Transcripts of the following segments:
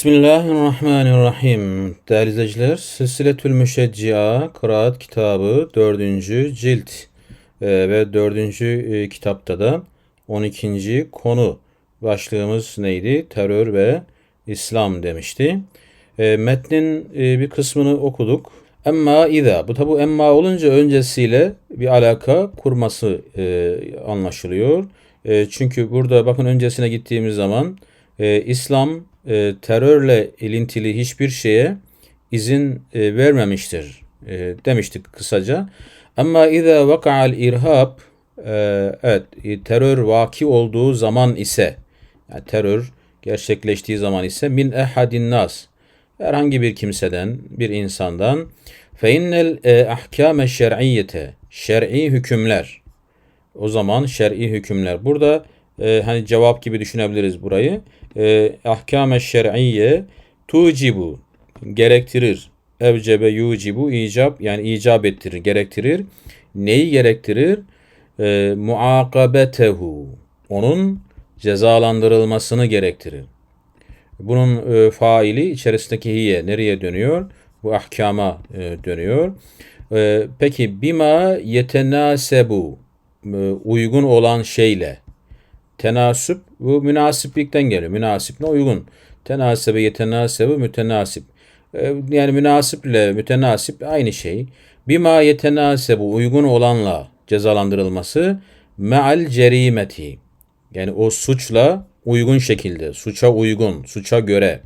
Bismillahirrahmanirrahim. Değerli izleyiciler, Silsiletül Müşeccia Kıraat kitabı 4. cilt e, ve 4. e, kitapta da 12. konu başlığımız neydi? Terör ve İslam demişti. E, metnin bir kısmını okuduk. Emma iza. Bu tabu emma olunca öncesiyle bir alaka kurması anlaşılıyor. Çünkü burada bakın öncesine gittiğimiz zaman İslam e, terörle ilintili hiçbir şeye izin e, vermemiştir e, demiştik kısaca. Ama iza vaka'al irhab e, evet e, terör vaki olduğu zaman ise yani terör gerçekleştiği zaman ise min ehadin nas herhangi bir kimseden bir insandan fe innel e, ahkame şer'iyete şer'i hükümler o zaman şer'i hükümler burada e, hani cevap gibi düşünebiliriz burayı e, ahkame şer'iyye tucibu gerektirir. Evcebe yucibu icap yani icap ettirir, gerektirir. Neyi gerektirir? E, muakabetehu. Onun cezalandırılmasını gerektirir. Bunun e, faili içerisindeki hiye nereye dönüyor? Bu ahkama e, dönüyor. E, peki bima yetenasebu e, uygun olan şeyle Tenasüp bu münasiplikten geliyor. Münasip ne uygun. Tenasebe yetenasebu mütenasip. Ee, yani münasip ile mütenasip aynı şey. Bima yetenasebu uygun olanla cezalandırılması meal cerimeti. Yani o suçla uygun şekilde, suça uygun, suça göre.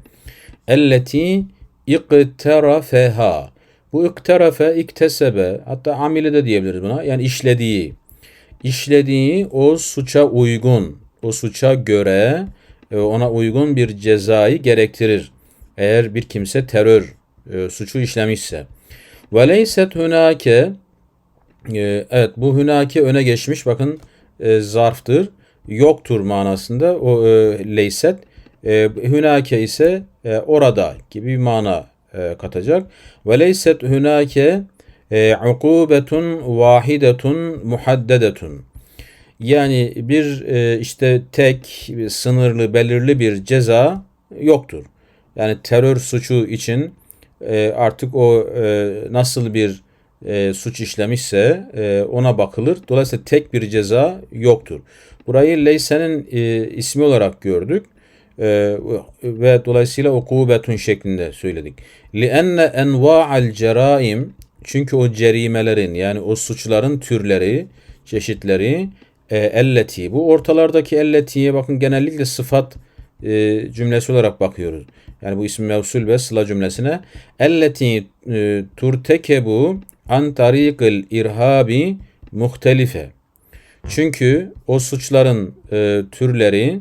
Elleti ikterafeha. Bu ikterafe, iktesebe, hatta amile de diyebiliriz buna. Yani işlediği. İşlediği o suça uygun, o suça göre e, ona uygun bir cezayı gerektirir. Eğer bir kimse terör e, suçu işlemişse. Ve leyset hunake e, evet bu hunake öne geçmiş bakın zarftır. Yoktur manasında o leyset. Hunake ise orada gibi bir mana katacak. Ve leyset hunake ukubetun vahidetun muhaddedetun. Yani bir e, işte tek sınırlı belirli bir ceza yoktur. Yani terör suçu için e, artık o e, nasıl bir e, suç işlemişse e, ona bakılır. Dolayısıyla tek bir ceza yoktur. Burayı Leysen'in e, ismi olarak gördük. E, ve dolayısıyla ukubetun şeklinde söyledik. لِأَنَّ اَنْوَاعَ الْجَرَائِمْ Çünkü o cerimelerin yani o suçların türleri, çeşitleri e, elleti. Bu ortalardaki elletiye bakın genellikle sıfat e, cümlesi olarak bakıyoruz. Yani bu isim mevsul ve sıla cümlesine. Elleti e, turtekebu an tarikil irhabi muhtelife. Çünkü o suçların e, türleri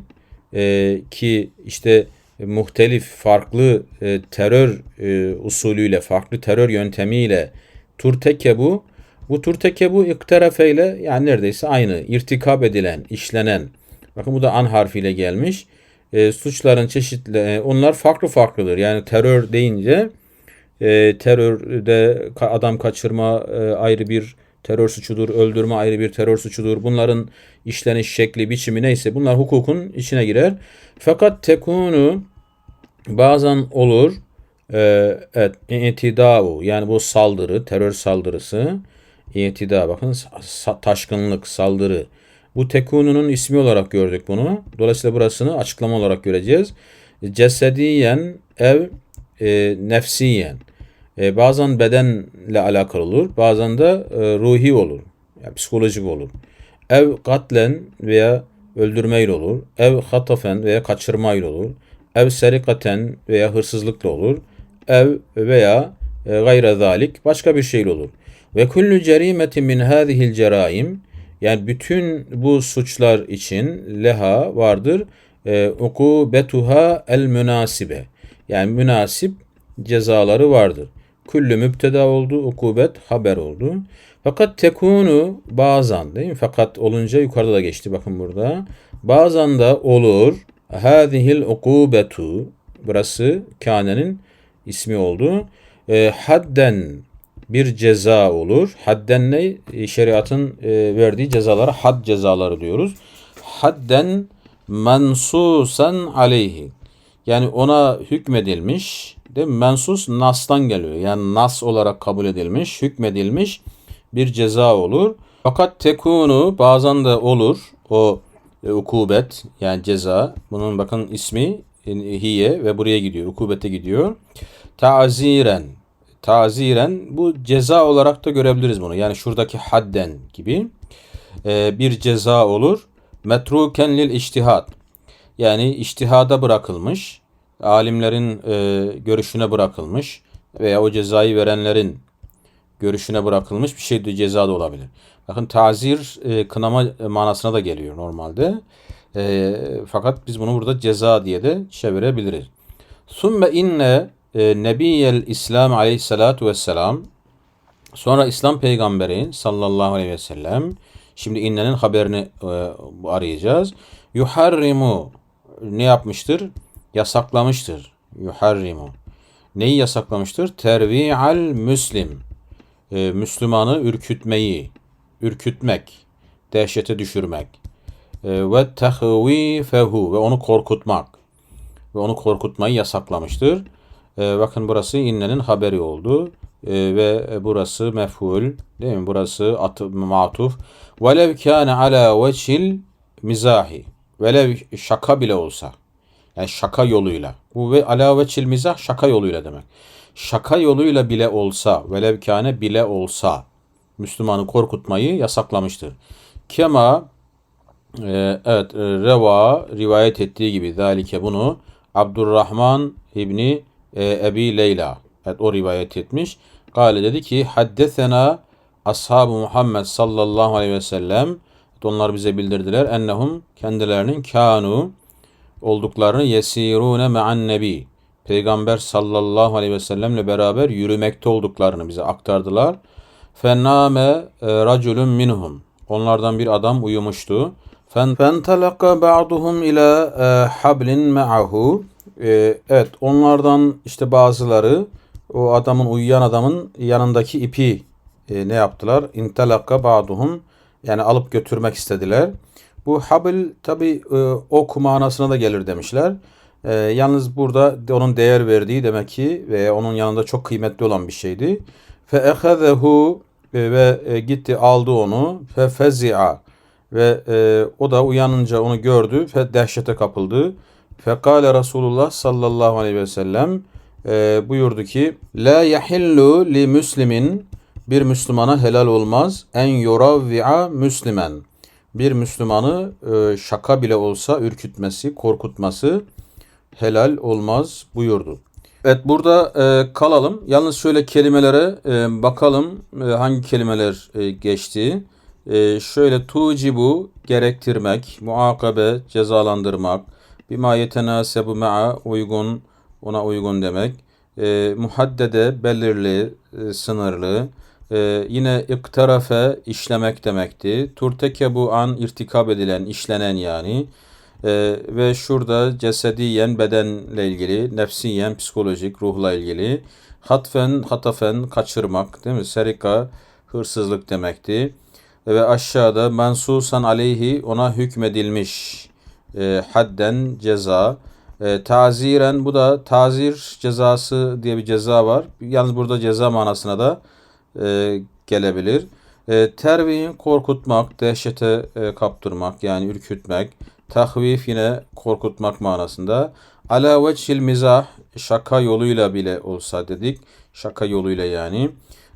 e, ki işte muhtelif farklı e, terör e, usulüyle farklı terör yöntemiyle turtekebu bu tür tekebu ikterefe ile yani neredeyse aynı. irtikap edilen, işlenen. Bakın bu da an harfiyle gelmiş. E, suçların çeşitli, e, onlar farklı farklıdır. Yani terör deyince e, terörde adam kaçırma e, ayrı bir terör suçudur, öldürme ayrı bir terör suçudur. Bunların işleniş şekli, biçimi neyse bunlar hukukun içine girer. Fakat tekunu bazen olur e, evet itidau yani bu saldırı, terör saldırısı İtida bakın taşkınlık, saldırı. Bu tekununun ismi olarak gördük bunu. Dolayısıyla burasını açıklama olarak göreceğiz. Cesediyen ev e, nefsiyen. E, bazen bedenle alakalı olur. Bazen de e, ruhi olur. Yani psikolojik olur. Ev katlen veya öldürmeyle olur. Ev hatafen veya kaçırmayla olur. Ev serikaten veya hırsızlıkla olur. Ev veya e, gayre zalik başka bir şeyle olur. Ve kullu cerimetin min hadihil ceraim yani bütün bu suçlar için leha vardır. E, ukubetuha el münasibe. Yani münasip cezaları vardır. Kullu mübteda oldu, ukubet haber oldu. Fakat tekunu bazen değil mi? Fakat olunca yukarıda da geçti bakın burada. Bazen de olur. Hadihil ukubetu. Burası kanenin ismi oldu. E, hadden bir ceza olur. Hadden ne? E, şeriatın e, verdiği cezalara had cezaları diyoruz. Hadden mansusan aleyhi. Yani ona hükmedilmiş, mi? Mensus nas'tan geliyor. Yani nas olarak kabul edilmiş, hükmedilmiş bir ceza olur. Fakat tekunu bazen de olur o e, ukubet yani ceza. Bunun bakın ismi e, hiye ve buraya gidiyor. Ukubete gidiyor. Taziren. Taziren bu ceza olarak da görebiliriz bunu. Yani şuradaki hadden gibi e, bir ceza olur. Metruken lil iştihat. Yani iştihada bırakılmış. Alimlerin e, görüşüne bırakılmış veya o cezayı verenlerin görüşüne bırakılmış bir şey de ceza da olabilir. Bakın tazir e, kınama manasına da geliyor normalde. E, fakat biz bunu burada ceza diye de çevirebiliriz. Sümme inne e, Nebiyel İslam aleyhissalatu vesselam sonra İslam peygamberi sallallahu aleyhi ve sellem şimdi innenin haberini e, arayacağız. Yuharrimu ne yapmıştır? Yasaklamıştır. Yuharrimu. Neyi yasaklamıştır? Tervi'al müslim. E, Müslümanı ürkütmeyi, ürkütmek, dehşete düşürmek. E, ve tehvifehu ve onu korkutmak. Ve onu korkutmayı yasaklamıştır. E, bakın burası innenin haberi oldu. E, ve burası mef'ul değil mi? Burası at matuf. Velev kâne ala veçil mizahi. Velev şaka bile olsa. Yani şaka yoluyla. Bu ve ala veçil mizah şaka yoluyla demek. Şaka yoluyla bile olsa, velev kâne bile olsa Müslümanı korkutmayı yasaklamıştır. Kema e, evet e, reva rivayet ettiği gibi zalike bunu Abdurrahman İbni e, Ebi Leyla evet, o rivayet etmiş. Gale dedi ki haddesena ashabu Muhammed sallallahu aleyhi ve sellem onlar bize bildirdiler ennehum kendilerinin kanu olduklarını yesirune me'an nebi Peygamber sallallahu aleyhi ve sellemle beraber yürümekte olduklarını bize aktardılar. Fenname raculun minhum. Onlardan bir adam uyumuştu. Fentelaka ba'duhum ila e, hablin ma'ahu. E, evet onlardan işte bazıları o adamın uyuyan adamın yanındaki ipi ne yaptılar? İntelaka ba'duhum yani alıp götürmek istediler. Bu habil tabi ok manasına da gelir demişler. E, yalnız burada onun değer verdiği demek ki ve onun yanında çok kıymetli olan bir şeydi. Fe ehazehu ve e, gitti aldı onu. Fe fezi'a ve e, o da uyanınca onu gördü ve dehşete kapıldı. Fekale Resulullah sallallahu aleyhi ve sellem e, buyurdu ki La yahillu li müslimin bir Müslümana helal olmaz en yuravvi'a müslimen. Bir Müslümanı e, şaka bile olsa ürkütmesi, korkutması helal olmaz buyurdu. Evet burada e, kalalım. Yalnız şöyle kelimelere e, bakalım e, hangi kelimeler e, geçti. E, şöyle tucibu gerektirmek, muakabe cezalandırmak, bima yetenasebu ma'a uygun ona uygun demek. E, muhaddede belirli, e, sınırlı. E, yine iktarafe işlemek demekti. Turtekebu an irtikab edilen, işlenen yani. Ee, ve şurada cesediyen bedenle ilgili, nefsiyen psikolojik, ruhla ilgili. Hatfen, hatafen kaçırmak değil mi? Serika hırsızlık demekti. Ve aşağıda mensusan aleyhi ona hükmedilmiş e, hadden ceza. E, taziren bu da tazir cezası diye bir ceza var. Yalnız burada ceza manasına da e, gelebilir. E, terviyin korkutmak, dehşete e, kaptırmak yani ürkütmek. Tahvif yine korkutmak manasında. Ala veçhil mizah şaka yoluyla bile olsa dedik. Şaka yoluyla yani.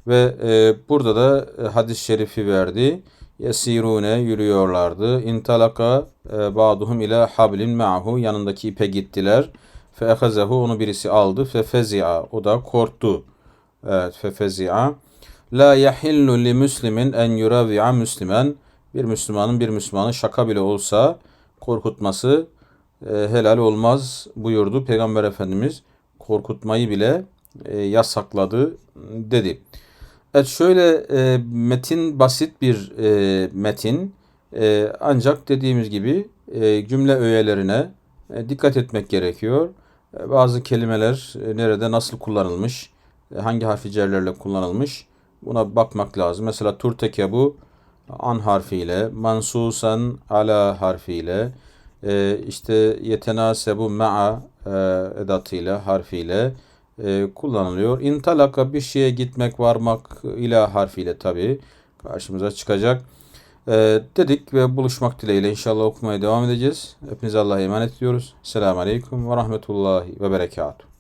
Ve e, burada da e, hadis-i şerifi verdi. Yesirune yürüyorlardı. İntalaka e, ba'duhum ila hablin ma'hu yanındaki ipe gittiler. Fe onu birisi aldı. Fe o da korktu. Evet fe. La yahillu li muslimin en yuravi'a müslimen. Bir Müslümanın bir Müslümanın şaka bile olsa korkutması e, helal olmaz buyurdu Peygamber Efendimiz. Korkutmayı bile e, yasakladı dedi. Evet şöyle e, metin basit bir e, metin e, ancak dediğimiz gibi e, cümle öğelerine e, dikkat etmek gerekiyor. E, bazı kelimeler e, nerede nasıl kullanılmış, e, hangi harfi kullanılmış buna bakmak lazım. Mesela turtekebu an harfiyle, mansusan ala harfiyle, e, işte yetenasebu ma'a e, edatıyla, harfiyle e, kullanılıyor. İntalaka bir şeye gitmek, varmak ila harfiyle tabii karşımıza çıkacak. E, dedik ve buluşmak dileğiyle inşallah okumaya devam edeceğiz. Hepinize Allah'a emanet ediyoruz. Selamun Aleyküm ve Rahmetullahi ve Berekatuhu.